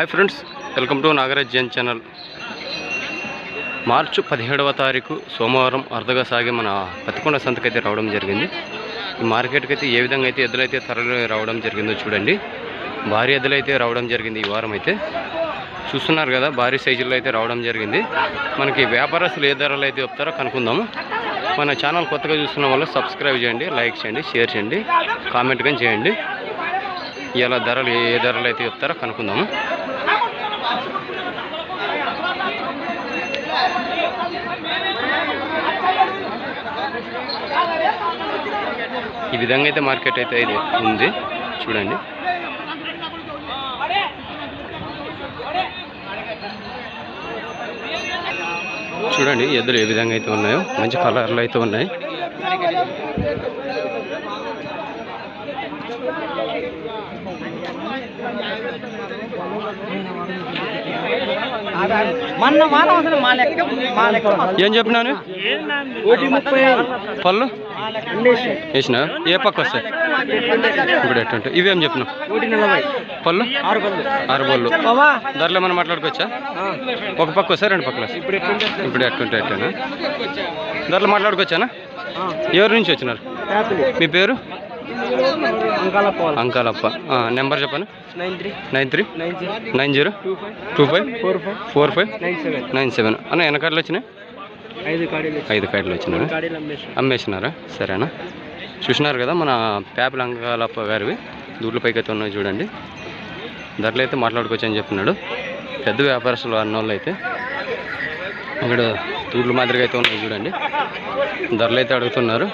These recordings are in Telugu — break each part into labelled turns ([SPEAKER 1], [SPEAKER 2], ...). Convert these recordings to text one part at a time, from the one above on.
[SPEAKER 1] Hi friends welcome to Nagaraj Jain channel. March పదిహేడవ తారీఖు సోమవారం అర్ధగా సాగి మన పత్తికొండ సంతకైతే రావడం జరిగింది. ఈ మార్కెట్కి అయితే ఏ విధంగా అయితే ఎద్దులైతే తరలి రావడం జరిగిందో చూడండి. భారీ ఎద్దులైతే రావడం జరిగింది ఈ వారం అయితే. చూస్తున్నారు కదా భారీ సైజుల్లో అయితే రావడం జరిగింది. మనకి వ్యాపారస్తులు ఏ ధరలు అయితే చెప్తారో కనుక్కుందాము. మన ఛానల్ కొత్తగా చూస్తున్న వాళ్ళు సబ్స్క్రైబ్ చేయండి లైక్ చేయండి షేర్ చేయండి కామెంట్ కానీ చేయండి. ఇలా ధరలు ఏ ధరలు అయితే చెప్తారో కనుక్కుందాము. ఈ విధంగా అయితే మార్కెట్ అయితే ఇది ఉంది. చూడండి. చూడండి ఎద్దులు ఏ విధంగా అయితే ఉన్నాయో. మంచి కలర్లు అయితే ఉన్నాయి.
[SPEAKER 2] మొన్న వారం అసలు మా లెక్క మా లెక్క
[SPEAKER 1] ఏం చెప్పినాను?
[SPEAKER 2] ముప్పై
[SPEAKER 1] పళ్ళు? వేసిన ఏ పక్క వస్తాయి? ఇప్పుడు ఎట్టుంటే ఇవేం చెప్పిన
[SPEAKER 2] కోటి నలభై.
[SPEAKER 1] పళ్ళు?
[SPEAKER 2] ఆరు పళ్ళు.
[SPEAKER 1] ధరలు ఏమైనా మాట్లాడుకోవచ్చా? ఒక పక్క వస్తాయి రెండు పక్కలు వస్తాయి.
[SPEAKER 2] ఇప్పుడు
[SPEAKER 1] ఎట్టుంటే ఎట్టేనా ధరలు మాట్లాడుకోవచ్చానా? ఎవరి నుంచి వచ్చినారు? మీ పేరు? అంకాలప్ప. నెంబర్ చెప్పండి.
[SPEAKER 2] Nine three.
[SPEAKER 1] Nine three.
[SPEAKER 2] Nine zero. Two five. Four five.
[SPEAKER 1] Four five.
[SPEAKER 2] Nine seven.
[SPEAKER 1] Nine seven. అన్న ఎనకాడలు వచ్చినాయి?
[SPEAKER 2] ఐదు
[SPEAKER 1] కాయలు వచ్చినాయి. అమ్మేసినారా. సరేనా. చూసినారు కదా మన పేపల అంకాలప్ప గారివి. దూడ్ల పైకి అయితే ఉన్నాయి చూడండి. ధరలు అయితే మాట్లాడుకోవచ్చు అని చెప్పినాడు. పెద్ద వ్యాపారస్తులు అన్నోళ్ళు అయితే. ఇక్కడ దూడ్ల మాదిరిగా అయితే ఉన్నాయి చూడండి. ధరలు అయితే అడుగుతున్నారు.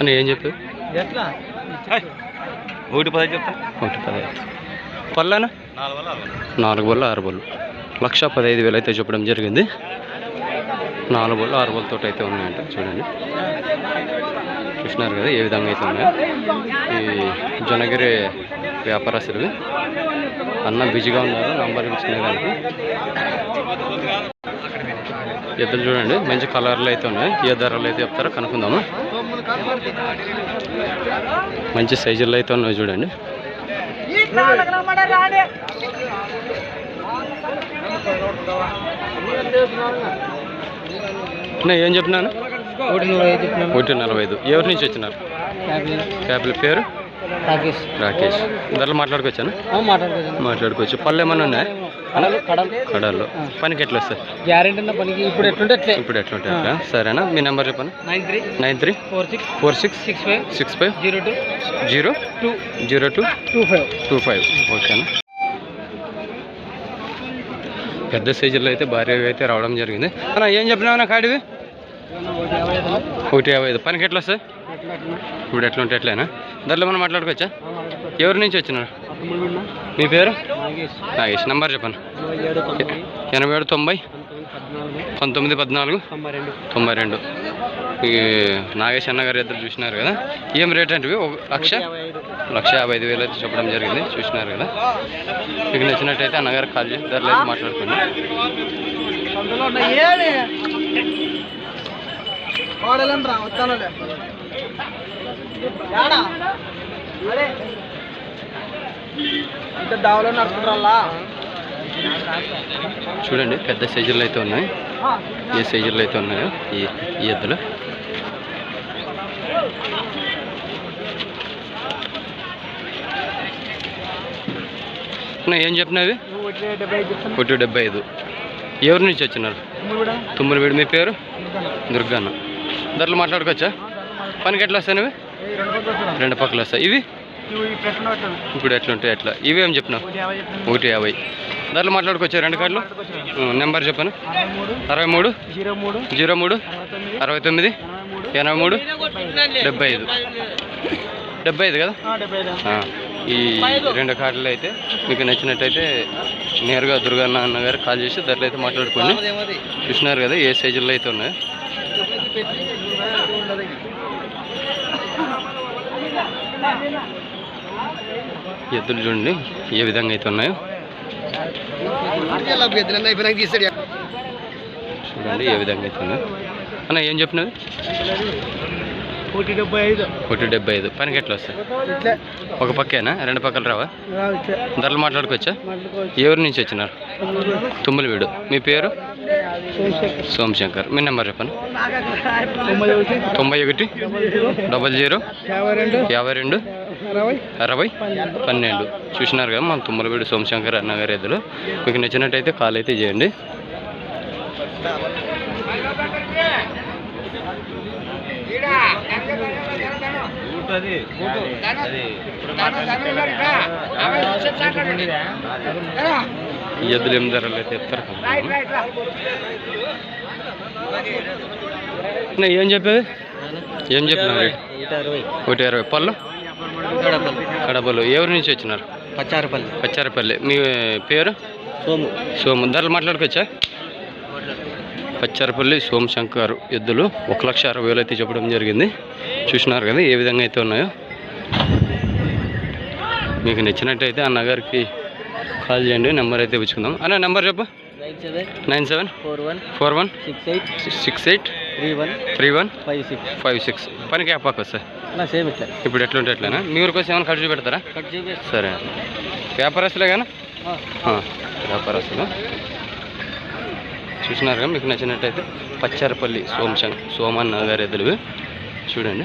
[SPEAKER 1] అని ఏం చెప్పు
[SPEAKER 2] ఎట్లా?
[SPEAKER 1] ఒకటి పది చెప్తా. ఒకటి పదహైదు. పళ్ళనా? నాలుగు బళ్ళు ఆరు బళ్ళు లక్ష పదహైదు వేలు అయితే చెప్పడం జరిగింది. నాలుగు బళ్ళు ఆరు బళ్ళతో అయితే ఉన్నాయంట చూడండి. చూసినారు కదా ఏ విధంగా అయితే ఉన్నాయో. ఈ జొన్నగిరి వ్యాపారస్తులు అన్న బిజీగా ఉన్నారు నంబర్ ఇచ్చినదానికి ఎద్దులు చూడండి మంచి కలర్లు అయితే ఉన్నాయి. ఏ ధరలు అయితే చెప్తారో కనుక్కుందాము. మంచి సైజుల్లో అయితే ఉన్నాయి చూడండి. ఏం చెప్పినాను. ఒకటి నలభై ఐదు. ఎవరి నుంచి వచ్చినారు? క్యాపిల్ పేరు?
[SPEAKER 2] రాకేష్.
[SPEAKER 1] రాకేష్. ధరలు మాట్లాడుకోవచ్చాను?
[SPEAKER 2] మాట్లాడుకోవచ్చు
[SPEAKER 1] మాట్లాడుకోవచ్చు. పళ్ళు ఏమన్నా ఉన్నాయా?
[SPEAKER 2] కడలు.
[SPEAKER 1] పనికి ఎట్లా వస్తాయి?
[SPEAKER 2] గ్యారెంటీ ఉన్న పనికి ఇప్పుడు ఎట్లుంటే అట్లే.
[SPEAKER 1] ఇప్పుడు ఎట్లా ఉంటాయి అట్లా? సరేనా? మీ నెంబర్ చెప్పండి
[SPEAKER 2] nine three
[SPEAKER 1] nine three
[SPEAKER 2] four six
[SPEAKER 1] four six
[SPEAKER 2] six five
[SPEAKER 1] six five
[SPEAKER 2] zero two
[SPEAKER 1] zero
[SPEAKER 2] two
[SPEAKER 1] zero two
[SPEAKER 2] two five.
[SPEAKER 1] Two five. ఓకేనా? పెద్ద సైజుల్లో అయితే భారీగా అయితే రావడం జరిగింది. అన్న ఏం చెప్పినావు కాడివి? ఒకటి యాభై ఐదు పనికి ఎట్లా వస్తాయి? ఇప్పుడు ఎట్లా ఉంటే ఎట్లయినా ధరలు మనం మాట్లాడుకోవచ్చా? ఎవరి నుంచి వచ్చినారు? మీ పేరు? నాగేష్. నంబర్ చెప్పండి. ఎనభై ఏడు తొంభై.
[SPEAKER 2] పంతొమ్మిది పద్నాలుగు. తొంభై రెండు.
[SPEAKER 1] నాగేష్ అన్న గారు ఇద్దరు చూసినారు కదా? ఏం రేట్ అంటే ఒక లక్ష? లక్ష యాభై ఐదు వేలు అయితే చెప్పడం జరిగింది. చూసినారు కదా? మీకు నచ్చినట్టయితే అన్నగారు కాల్ చేసి ధరలు అయితే మాట్లాడుకోండి.
[SPEAKER 2] ఇంత దావలో నడుచుకుంటారా
[SPEAKER 1] చూడండి పెద్ద సైజుల్లో అయితే ఉన్నాయి. ఏ సైజుల్లో అయితే ఉన్నాయో ఈ ఈ ఎద్దులు. ఏం చెప్పినవి? ఒకటి డెబ్బై ఐదు ఎవరి నుంచి వచ్చినారు? తుమ్మలవేడి మీ పేరు? దుర్గన్న. ధరలు మాట్లాడుకోవచ్చా? పనికి ఎట్లా వస్తాయి
[SPEAKER 2] రెండు పక్కల
[SPEAKER 1] వస్తాయి ఇవి ఇప్పుడు ఎట్లుంటాయి ఎట్లా ఇవి ఏం చెప్పినావు
[SPEAKER 2] ఒకటి యాభై
[SPEAKER 1] ధరలు మాట్లాడుకోవచ్చా రెండు కార్డులు నెంబర్ చెప్పను
[SPEAKER 2] అరవై మూడు జీరో మూడు అరవై తొమ్మిది ఎనభై మూడు
[SPEAKER 1] డెబ్బై ఐదు డెబ్బై ఐదు కదా ఈ రెండు కార్డులు అయితే మీకు నచ్చినట్టయితే నేరుగా దుర్గన్న అన్న గారు కాల్ చేసి ధరలు అయితే మాట్లాడుకోండి చూసినారు కదా ఏ సైజుల్లో అయితే ఉన్నాయో ఎద్దులు చూడండి ఏ విధంగా అయితే ఉన్నాయో. చూడండి ఏ విధంగా అయితే ఉన్నాయో. అన్న ఏం చెప్పినవి
[SPEAKER 2] కోటి డెబ్బై ఐదు.
[SPEAKER 1] ఒకటి డెబ్బై ఐదు పనికి ఎట్లా వస్తాయి? ఒక పక్కేనా? రెండు పక్కలు రావా? ధరలు మాట్లాడుకోవచ్చా? ఊరు నుంచి వచ్చినారు? తుమ్మలవీడు. మీ పేరు? సోమశంకర్ మీ నెంబర్ చెప్పండి.
[SPEAKER 2] తొంభై ఒకటి.
[SPEAKER 1] Double zero.
[SPEAKER 2] యాభై రెండు.
[SPEAKER 1] యాభై రెండు.
[SPEAKER 2] అరవై.
[SPEAKER 1] పన్నెండు. చూసినారు కదా మన తుమ్మలవీడు సోమశంకర్ అన్నగారి ఎద్దులు. మీకు నచ్చినట్టయితే కాల్ అయితే చేయండి. ఈ ఎద్దులు ఏం ధరలు అయితే చెప్తారు అన్న, ఏం చెప్పేది? ఏం చెప్పినారు? ఒకటి ఇరవై పళ్ళు? కడపలు ఎవరి నుంచి వచ్చినారు?
[SPEAKER 2] పచ్చారపల్లి.
[SPEAKER 1] పచ్చారపల్లి. మీ పేరు?
[SPEAKER 2] సోము.
[SPEAKER 1] సోము. ధరలు మాట్లాడుకోవచ్చా? పచ్చారపల్లి సోమశంకర్ ఎద్దులు ఒక లక్ష అరవై వేలు అయితే చెప్పడం జరిగింది. చూసినారు కదా ఏ విధంగా అయితే ఉన్నాయో. మీకు నచ్చినట్టయితే ఆ నగర్కి కాల్ చేయండి నెంబర్ అయితే పుచ్చుకుందాం అన్న నెంబర్ చెప్పు.
[SPEAKER 2] Nine seven four one
[SPEAKER 1] four one
[SPEAKER 2] six eight
[SPEAKER 1] six eight
[SPEAKER 2] three one
[SPEAKER 1] three one
[SPEAKER 2] five six
[SPEAKER 1] five six. పనికి యాపాకు వస్తాయి
[SPEAKER 2] సేమ్ ఇట్లా.
[SPEAKER 1] ఇప్పుడు ఎట్లుంటే ఎట్లనా మీ ఊరికి వచ్చి ఏమైనా ఖర్చు పెడతారా సరే. వ్యాపారస్తులే కానీ వ్యాపారస్తులు చూసినారుగా మీకు నచ్చినట్టయితే పచ్చారపల్లి సోమశంక్ సోమన్ గారి ఎదురు చూడండి.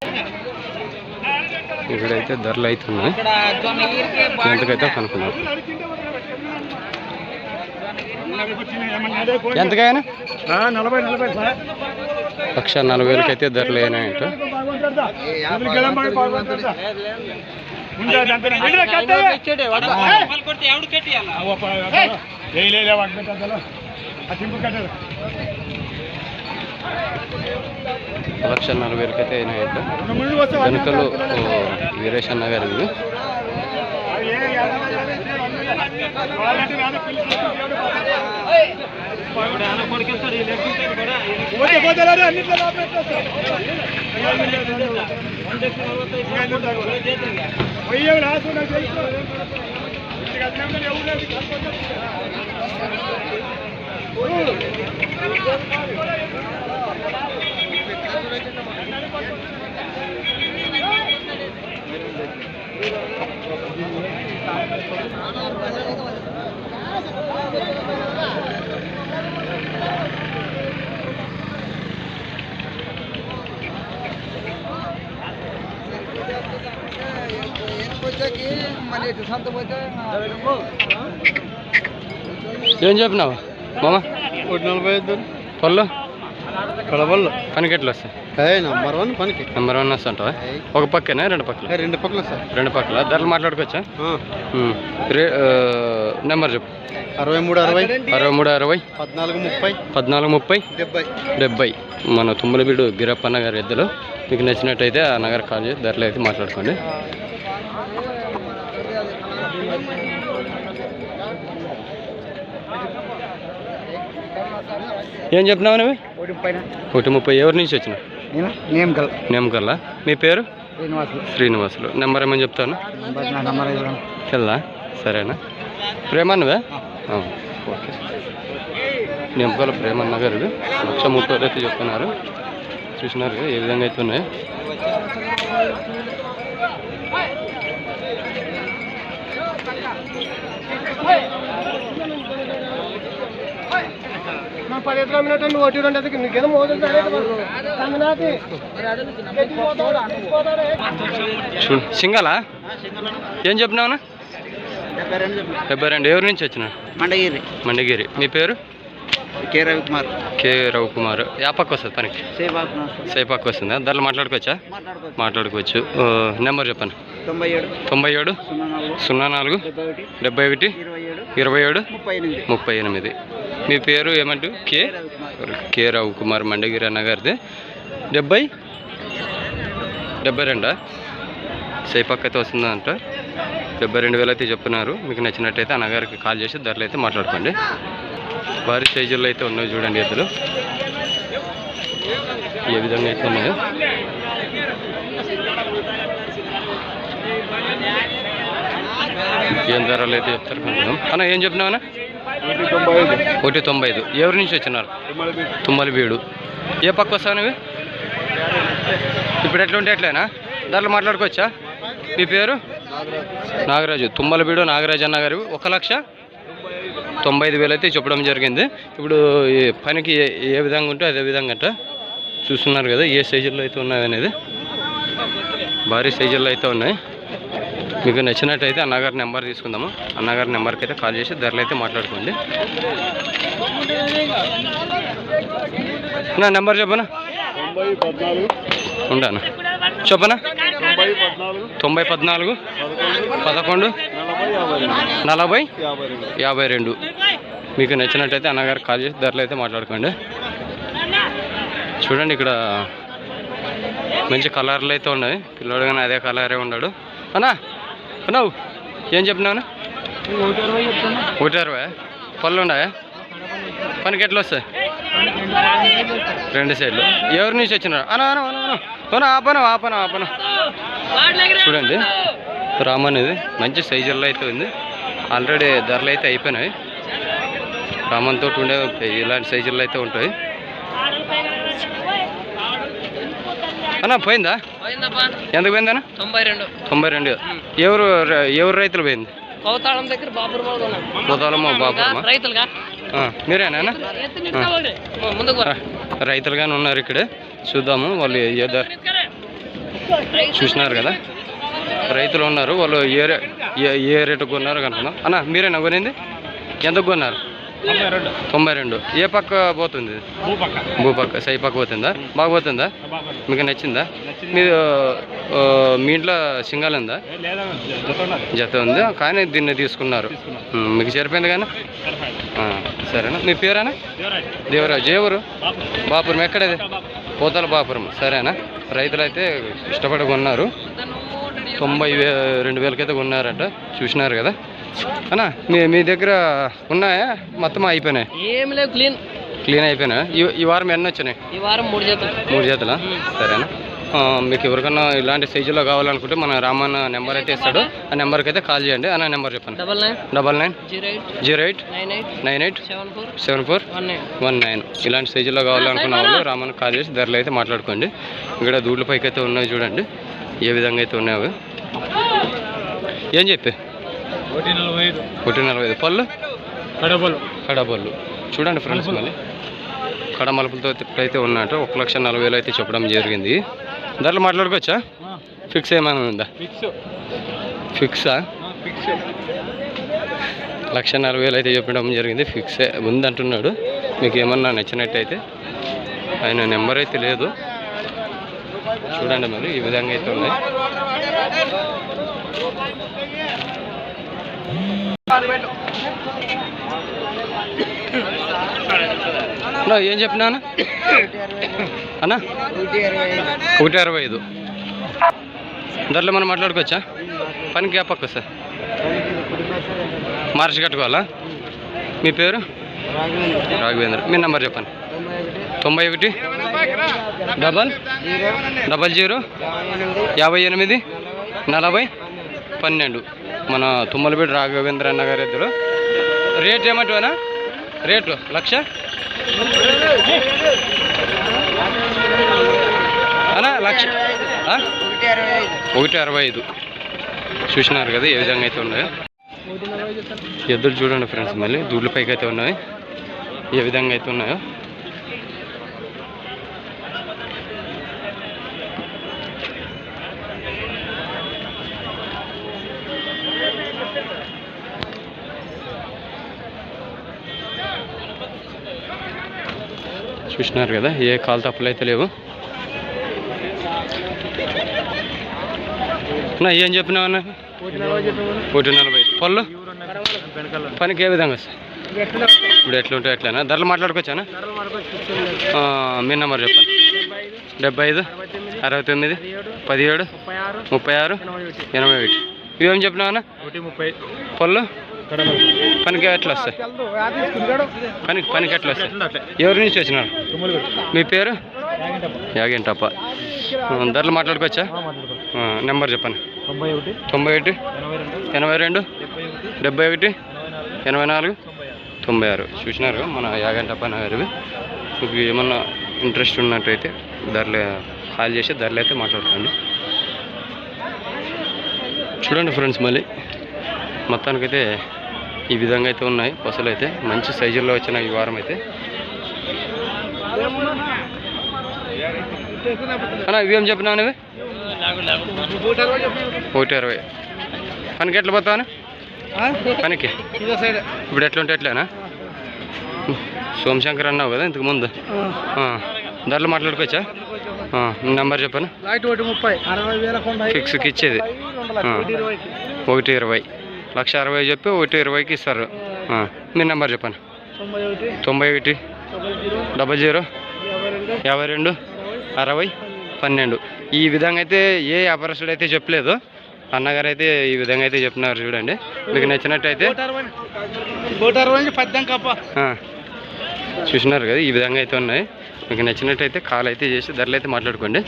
[SPEAKER 1] ఇక్కడైతే ధరలు అయితే ఉన్నాయి ఎంతకైతే కనుక్కున్నాం ఎంతకైనా
[SPEAKER 2] నలభై
[SPEAKER 1] లక్ష నలభై వేలకైతే ధరలు అయినాయంట లక్ష నలభై వేలకి అయితే అయినాయంట వెనుకలు వీరేష్ అన్న గారు ఇది ఏం చెప్పినావు మామ
[SPEAKER 2] ఒకటి నలభై ఐదు
[SPEAKER 1] పళ్ళు
[SPEAKER 2] కడవల్లో
[SPEAKER 1] పనికి ఎట్లా వస్తాయి?
[SPEAKER 2] నంబర్ వన్ పనికి.
[SPEAKER 1] నెంబర్ వన్ వస్తుంటావా? ఒక పక్కనే? రెండు పక్కల?
[SPEAKER 2] రెండు పక్కల సార్.
[SPEAKER 1] రెండు పక్కల. ధరలు మాట్లాడుకోవచ్చా? నెంబర్ చెప్పు.
[SPEAKER 2] అరవై మూడు అరవై.
[SPEAKER 1] అరవై మూడు అరవై.
[SPEAKER 2] పద్నాలుగు ముప్పై.
[SPEAKER 1] పద్నాలుగు ముప్పై.
[SPEAKER 2] డెబ్బై.
[SPEAKER 1] డెబ్బై. మన తుమ్మలబీడు గిరప్పన్న గారి ఎద్దులు. మీకు నచ్చినట్టయితే ఆ నగర్ కాల్ చేసి ధరలు అయితే మాట్లాడుకోండి. ఏం చెప్తున్నావు నువ్వు?
[SPEAKER 2] ఒకటి
[SPEAKER 1] ముప్పై ఎవరి నుంచి వచ్చిన నేమకల్లా మీ పేరు?
[SPEAKER 2] శ్రీనివాసులు.
[SPEAKER 1] శ్రీనివాసులు. నెంబర్ ఏమని చెప్తాను? తెల్లా సరేనా? ప్రేమన్నవే ఓకే. నింపల ప్రేమన్న గారు లక్ష ముప్పై అయితే చెప్తున్నారు. చూసినారు ఏ విధంగా అయితే ఉన్నాయో?
[SPEAKER 2] పది ఒకటి రెండు నీకేదో
[SPEAKER 1] సింగలా? ఏం చెప్పినావునా? డెబ్బై రెండు. ఎవరి నుంచి వచ్చిన
[SPEAKER 2] మండగిరి.
[SPEAKER 1] మండగిరి. మీ పేరు?
[SPEAKER 2] కే రవికుమార్.
[SPEAKER 1] కే రవికుమార్. యా పక్క వస్తుంది పనికి? సేపాకు వస్తుందా. దాంట్లో మాట్లాడుకోవచ్చా?
[SPEAKER 2] మాట్లాడుకోవచ్చు.
[SPEAKER 1] నెంబర్ చెప్పండి.
[SPEAKER 2] తొంభై ఏడు.
[SPEAKER 1] తొంభై ఏడు
[SPEAKER 2] సున్నా నాలుగు.
[SPEAKER 1] సున్నా నాలుగు
[SPEAKER 2] డెబ్బై ఒకటి
[SPEAKER 1] డెబ్బై ఒకటి
[SPEAKER 2] ఇరవై ఏడు
[SPEAKER 1] ఇరవై ఏడు
[SPEAKER 2] ముప్పై ఎనిమిది.
[SPEAKER 1] ముప్పై ఎనిమిది. మీ పేరు ఏమంటూ? కే? కే రావు కుమార్ మండగిరి అన్నగారిది. డెబ్బై? డెబ్బై రెండా? సేపక్ అయితే వస్తుందంట. డెబ్బై రెండు వేలు అయితే చెప్తున్నారు. మీకు నచ్చినట్టయితే అన్నగారికి కాల్ చేసి ధరలు అయితే మాట్లాడుకోండి. వారి సైజుల్లో అయితే ఉన్నాయి చూడండి ఎద్దులు. ఏ విధంగా అయితే ఉన్నాయో. ఏం ధరలు అయితే చెప్తారు కొంచెం. అన్న ఏం చెప్పినావు అన్న? ఒకటి తొంభై ఐదు. ఎవరి నుంచి వచ్చినారు? తుమ్మలబీడు. ఏ పక్క వస్తావు ఇప్పుడు ఎట్లా ఉంటే ఎట్లేనా దాంట్లో మాట్లాడుకోవచ్చా? మీ పేరు? నాగరాజు. తుమ్మలబీడు నాగరాజు అన్న గారు. ఒక లక్ష తొంభై ఐదు వేలు అయితే చెప్పడం జరిగింది. ఇప్పుడు ఈ పనికి ఏ ఏ విధంగా ఉంటే అదే విధంగా అంట. చూస్తున్నారు కదా ఏ సైజుల్లో అయితే ఉన్నాయి అనేది. భారీ సైజుల్లో అయితే ఉన్నాయి. మీకు నచ్చినట్టయితే అన్నగారి నెంబర్ తీసుకుందాము. అన్నగారి నెంబర్కి అయితే కాల్ చేసి ధరలు అయితే మాట్లాడుకోండి. నా నెంబర్ చెప్పనా?
[SPEAKER 2] తొంభై
[SPEAKER 1] ఉండాను? చెప్పనా?
[SPEAKER 2] తొంభై పద్నాలుగు
[SPEAKER 1] పదకొండు
[SPEAKER 2] నలభై యాభై రెండు.
[SPEAKER 1] మీకు నచ్చినట్టయితే అన్నగారికి కాల్ చేసి ధరలు అయితే మాట్లాడుకోండి. చూడండి ఇక్కడ మంచి కలర్లు అయితే ఉన్నాయి. పిల్లడు కానీ అదే కలరే ఉన్నాడు. అన్నా చెప్పినావు? ఏం చెప్పినాను
[SPEAKER 2] ఒకటి అరవై
[SPEAKER 1] పళ్ళు ఉన్నాయా? పనికి ఎట్లా వస్తాయి? రెండు సైడ్లు. ఎవరి నుంచి వచ్చినారు? అనా అనా అనా అనా ఆపను ఆపను ఆపను. చూడండి. రామ్ అనేది మంచి సైజుల్లో అయితే ఉంది. ఆల్రెడీ ధరలు అయితే అయిపోయినాయి. రామన్ తోటి ఉండే ఇలాంటి సైజుల్లో అయితే ఉంటాయి. అన్నా పోయిందా? ఎందుకు పోయిందన్నా?
[SPEAKER 3] తొంభై రెండు.
[SPEAKER 1] తొంభై రెండు. ఎవరు ఎవరు రైతులు పోయింది?
[SPEAKER 3] కౌతాళం దగ్గర
[SPEAKER 1] బాపురమ్మ
[SPEAKER 3] రైతులుగా.
[SPEAKER 1] ఆ, మీరేనా. రైతులుగానే ఉన్నారు ఇక్కడ. చూద్దాము వాళ్ళు ఏ ధర చూసినారు కదా. రైతులు ఉన్నారు వాళ్ళు ఏ ఏ రేటుకు కొన్నారు కనుకుందాం అన్న మీరేనా కొనింది? ఎంతకు కొన్నారు? తొంభై రెండు. ఏ పక్క పోతుంది? భూపక్క. సై పక్క పోతుందా? బాగా పోతుందా? మీకు నచ్చిందా? మీరు మీ ఇంట్లో సింగాల్ ఉందా? జత ఉంది? కానీ దీన్ని తీసుకున్నారు. మీకు సరిపోయింది కానీ సరేనా? మీ పేరేనా? దేవరాజు. ఊరు? బాపురం. ఎక్కడది? పోతల బాపురం. సరేనా? రైతులు అయితే ఇష్టపడి కొన్నారు. తొంభై వే రెండు వేలకైతే కొన్నారట. చూసినారు కదా? అన్నా మీ మీ దగ్గర ఉన్నాయా? మొత్తం అయిపోయినాయి?
[SPEAKER 3] ఏమి లేవు క్లీన్.
[SPEAKER 1] క్లీన్ అయిపోయినాయి? ఈ ఈ వారం ఎన్ని వచ్చినాయి?
[SPEAKER 3] ఈ వారం మూడు జతలు.
[SPEAKER 1] మూడు జతలా? సరేనా. మీకు ఎవరికన్నా ఇలాంటి సైజులో కావాలనుకుంటే మన రామన్న నెంబర్ అయితే ఇస్తాడు. ఆ నెంబర్కి అయితే కాల్ చేయండి. అన్న నెంబర్ చెప్పండి.
[SPEAKER 3] Double nine.
[SPEAKER 1] Double nine.
[SPEAKER 3] Zero eight. Nine eight. Seven four.
[SPEAKER 1] Seven four.
[SPEAKER 3] One nine.
[SPEAKER 1] One nine. ఇలాంటి సైజులో కావాలనుకున్న వాళ్ళు రామన్ కాల్ చేసి ధరలు అయితే మాట్లాడుకోండి. ఇక్కడ దూడ్ల పైకి అయితే ఉన్నాయి చూడండి. ఏ విధంగా అయితే ఉన్నాయో ఏం చెప్పి?
[SPEAKER 2] ఒకటి నలభై ఐదు.
[SPEAKER 1] పళ్ళు? కడపళ్ళు చూడండి ఫ్రెండ్స్ మళ్ళీ. కడ మలుపులతో ఇప్పుడైతే ఉన్నట్టు ఒక లక్ష నలభై వేలు అయితే చెప్పడం జరిగింది. ధరలు మాట్లాడుకోవచ్చా? ఫిక్స్ ఏమైనా ఉందా?
[SPEAKER 2] ఫిక్స్.
[SPEAKER 1] లక్ష నలభై వేలు అయితే చెప్పడం జరిగింది. ఫిక్స్ ఉందంటున్నాడు. మీకు ఏమన్నా నచ్చినట్టయితే ఆయన నెంబర్ అయితే లేదు. చూడండి మరి ఈ విధంగా అయితే ఉన్నాయి. ఏం చెప్పినా అన్న? అన్నా? ఒకటి అరవై ఐదు. దాంట్లో మనం మాట్లాడుకోవచ్చా? పనికి ఆ పక్క సార్ మార్చి కట్టుకోవాలా? మీ పేరు? రాఘవేంద్ర. మీ నెంబర్ చెప్పండి. తొంభై ఒకటి. డబల్? Double zero? యాభై ఎనిమిది? నలభై? పన్నెండు. మన తుమ్మలపేట రాఘవేంద్ర అన్న గారి ఇద్దరు రేట్ ఏమంటావనా రేటు లక్ష? అనా లక్ష ఒకటి అరవై ఐదు. చూసినారు కదా ఏ విధంగా అయితే ఉన్నాయో. ఎద్దులు చూడండి ఫ్రెండ్స్ మళ్ళీ దూళ్ళ పైకి అయితే ఉన్నాయి. ఏ విధంగా అయితే ఉన్నాయో. చూసినారు కదా ఏ కాలు తప్పులు అయితే లేవు. నా ఏం చెప్పినావు అన్న? ఒకటి నలభై ఐదు. పళ్ళు? పనికి ఏ విధంగా వస్తాయి? ఇప్పుడు ఎట్లా ఉంటాయి ఎట్లనా ధరలు మాట్లాడుకోవచ్చానా మీ నెంబర్ చెప్పండి. డెబ్బై ఐదు అరవై తొమ్మిది పదిహేడు ముప్పై ఆరు ఎనభై ఒకటి. ఇవేం చెప్పినావన్నా పళ్ళు? పనికి ఎట్లా వస్తాయి? పనికి పనికి ఎట్లా వస్తాయి? ఎవరి నుంచి వచ్చినారు? మీ పేరు? యాగేంటప్ప. ధరలు మాట్లాడుకోవచ్చా? నెంబర్ చెప్పండి.
[SPEAKER 2] తొంభై ఒకటి ఎనభై రెండు డెబ్బై ఒకటి ఎనభై నాలుగు తొంభై ఆరు.
[SPEAKER 1] చూసినారు మన యాగంటప్ప నగర్వి. మీకు ఏమన్నా ఇంట్రెస్ట్ ఉన్నట్టయితే ధరలు కాల్ చేసి ధరలు అయితే మాట్లాడుకోండి. చూడండి ఫ్రెండ్స్ మళ్ళీ. మొత్తానికైతే ఈ విధంగా అయితే ఉన్నాయి. పసులు అయితే మంచి సైజుల్లో వచ్చిన ఈ వారం అయితే. అన్నా ఇవేం చెప్పినా నువ్వు? ఒకటి అరవై. పనికి ఎట్లా పోతావా పనికి? ఇప్పుడు ఎట్లుంటే ఎట్లేనా సోమశంకర్ అన్నావు కదా ఇంతకు ముందు. ధరలు మాట్లాడుకోవచ్చా? నంబర్ చెప్పను? ఫిక్స్కి ఇచ్చేది. ఒకటి ఇరవై. లక్ష అరవై చెప్పి ఒకటి ఇరవైకి ఇస్తారు. మీ నెంబర్ చెప్పండి.
[SPEAKER 2] తొంభై ఒకటి డబల్ జీరో యాభై రెండు
[SPEAKER 1] అరవై పన్నెండు. ఈ విధంగా అయితే ఏ వ్యాపారస్తుడు అయితే చెప్పలేదు అన్నగారు అయితే ఈ విధంగా అయితే చెప్తున్నారు చూడండి. మీకు నచ్చినట్టయితే
[SPEAKER 2] నూట
[SPEAKER 1] చూసినారు కదా ఈ విధంగా అయితే ఉన్నాయి. మీకు నచ్చినట్టయితే కాల్ అయితే చేసి ధరలు అయితే మాట్లాడుకోండి.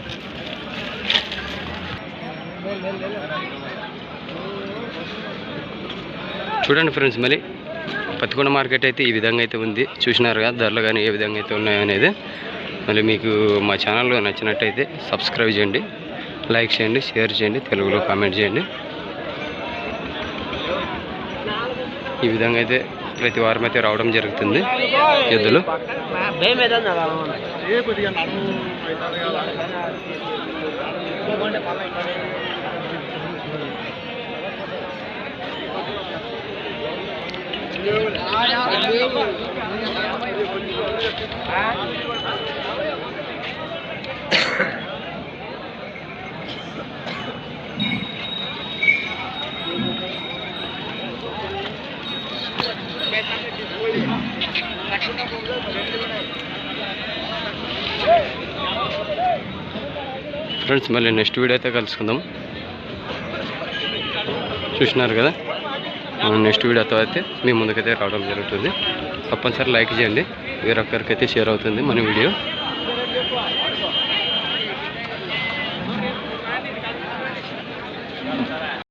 [SPEAKER 1] చూడండి ఫ్రెండ్స్ మళ్ళీ. పత్తికొండ మార్కెట్ అయితే ఈ విధంగా అయితే ఉంది. చూసినారు కదా ధరలు కానీ ఏ విధంగా అయితే ఉన్నాయో అనేది. మళ్ళీ మీకు మా ఛానల్లో నచ్చినట్టయితే సబ్స్క్రైబ్ చేయండి లైక్ చేయండి షేర్ చేయండి తెలుగులో కామెంట్ చేయండి. ఈ విధంగా అయితే ప్రతి వారం అయితే రావడం జరుగుతుంది ఎద్దులు.
[SPEAKER 2] ఏ
[SPEAKER 1] ఫ్రెండ్స్ మళ్ళీ నెక్స్ట్ వీడియో అయితే కలుసుకుందాం. చూసినారు కదా? నెక్స్ట్ వీడియోతో అయితే మీ ముందుకైతే రావడం జరుగుతుంది. తప్పనిసరి లైక్ చేయండి. వేరొకరికైతే షేర్ అవుతుంది మన వీడియో.